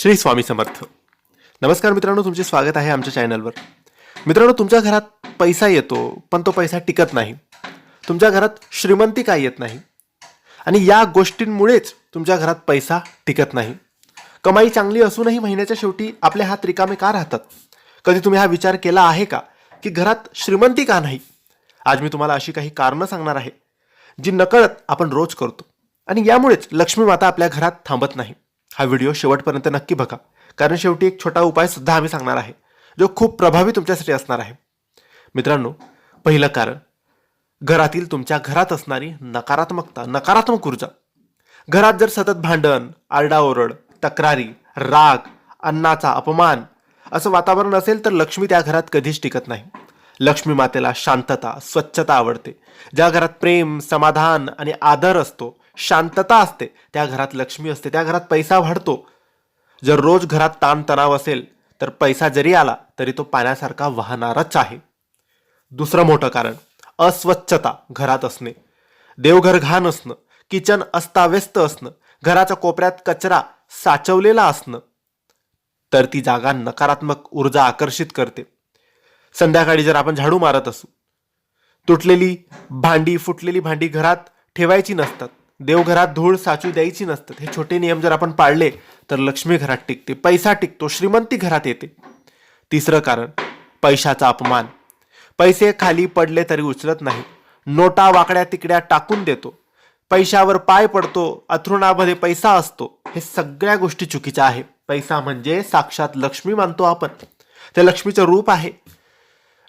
श्री स्वामी समर्थ. नमस्कार मित्रांनो तुमचे स्वागत आहे आमच्या चॅनलवर. मित्रांनो तुमच्या घरात पैसा येतो पण तो पैसा टिकत नाही. तुमच्या घरात श्रीमंती काय येत नाही. आणि या गोष्टींमुळेच तुमच्या घरात पैसा टिकत नाही. कमाई चांगली असूनही महिन्याच्या शेवटी आपले हात रिकामे का राहतात? कधी तुम्ही हा विचार केला आहे का की घरात श्रीमंती का नाही? आज मी तुम्हाला अशी काही कारणं सांगणार आहे जी नकळत आपण रोज करतो. आणि यामुळेच लक्ष्मी माता आपल्या घरात थांबत नाही. हा व्हिडिओ शेवटपर्यंत नक्की बघा. कारण शेवटी एक छोटा उपाय सुद्धा आम्ही सांगणार आहे जो खूप प्रभावी तुमच्यासाठी असणार आहे. मित्रांनो पहिलं कारण घरातील तुमच्या घरात असणारी नकारात्मकता नकारात्मक ऊर्जा. घरात जर सतत भांडण आरडाओरड तक्रारी राग अन्नाचा अपमान असं वातावरण असेल तर लक्ष्मी त्या घरात कधीच टिकत नाही. लक्ष्मी मातेला शांतता स्वच्छता आवडते. ज्या घरात प्रेम समाधान आणि आदर असतो शांतता असते. त्या घरात लक्ष्मी असते त्या घरात पैसा वाढतो. जर रोज घरात ताणतणाव असेल तर पैसा जरी आला तरी तो पाण्यासारखा वाहणारच आहे. दुसरं मोठं कारण अस्वच्छता घरात असणे. देवघर घाण असणं किचन अस्ताव्यस्त असणं घराच्या कोपऱ्यात कचरा साचवलेला असणं तर ती जागा नकारात्मक ऊर्जा आकर्षित करते. संध्याकाळी जर आपण झाडू मारत असू तुटलेली भांडी फुटलेली भांडी घरात ठेवायची नसतात देवघरात धूळ साचू द्यायची नसतात हे छोटे नियम जर आपण पाळले तर लक्ष्मी घरात टिकते पैसा टिकतो श्रीमंती घरात येते. तिसरं कारण पैशाचा अपमान. पैसे खाली पडले तरी उचलत नाही. नोटा वाकड्या तिकड्या टाकून देतो. पैशावर पाय पडतो अथरुणामध्ये पैसा असतो. हे सगळ्या गोष्टी चुकीच्या आहे पैसा म्हणजे साक्षात लक्ष्मी मानतो आपण. ते लक्ष्मीचं रूप आहे.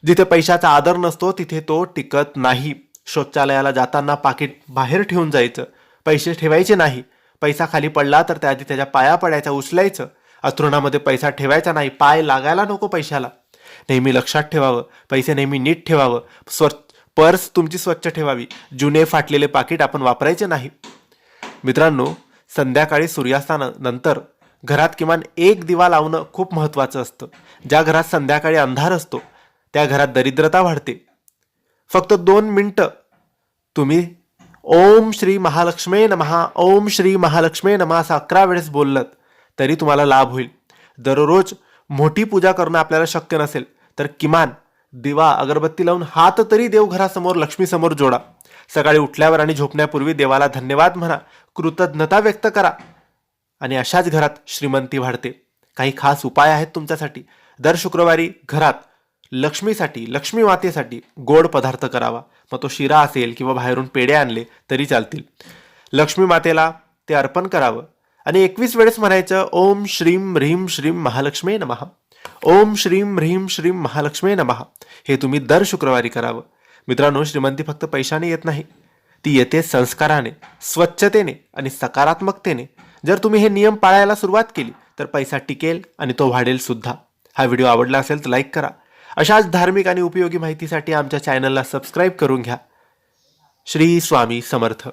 जिथे पैशाचा आदर नसतो तिथे तो टिकत नाही. शौचालयाला जाताना पाकिट बाहेर ठेवून जायचं. पैसे ठेवायचे नाही. पैसा खाली पडला तर त्याआधी त्याच्या पाया पडायचा उचलायचं. अथरुणामध्ये पैसा ठेवायचा नाही. पाय लागायला नको पैशाला. नेहमी लक्षात ठेवावं. पैसे नेहमी नीट ठेवावं. स्व पर्स तुमची स्वच्छ ठेवावी. जुने फाटलेले पाकिट आपण वापरायचे नाही. मित्रांनो संध्याकाळी सूर्यास्तानंतर घरात किमान एक दिवा लावणं खूप महत्त्वाचं असतं. ज्या घरात संध्याकाळी अंधार असतो त्या घरात दरिद्रता वाढते. फक्त दोन मिनटं तुम्ही ओम श्री महालक्ष्मे नमहा ओम श्री महालक्ष्मे नमः असं अकरा वेळेस बोललं तरी तुम्हाला लाभ होईल. दररोज मोठी पूजा करणं आपल्याला शक्य नसेल तर किमान दिवा अगरबत्ती लावून हात तरी देवघरासमोर लक्ष्मीसमोर जोडा. सकाळी उठल्यावर आणि झोपण्यापूर्वी देवाला धन्यवाद म्हणा कृतज्ञता व्यक्त करा आणि अशाच घरात श्रीमंती वाढते. काही खास उपाय आहेत तुमच्यासाठी. दर शुक्रवारी घरात लक्ष्मीसाठी लक्ष्मी मातेसाठी गोड पदार्थ करावा. मग तो शिरा असेल किंवा बाहेरून पेढे आणले तरी चालतील. लक्ष्मी मातेला ते अर्पण करावं. आणि एकवीस वेळेस म्हणायचं ओम श्रीम ह्रीम श्रीम महालक्ष्मी नमः. ओम श्रीम ह्रीम श्रीम महालक्ष्मी नमहा हे तुम्ही दर शुक्रवारी करावं. मित्रांनो श्रीमंती फक्त पैशाने येत नाही. ती येते संस्काराने स्वच्छतेने आणि सकारात्मकतेने. जर तुम्ही हे नियम पाळायला सुरुवात केली तर पैसा टिकेल आणि तो वाढेल सुद्धा. हा व्हिडिओ आवडला असेल तर लाईक करा. अशाच धार्मिक आणि उपयोगी माहितीसाठी आमच्या चॅनलला सबस्क्राईब करून घ्या. श्री स्वामी समर्थ.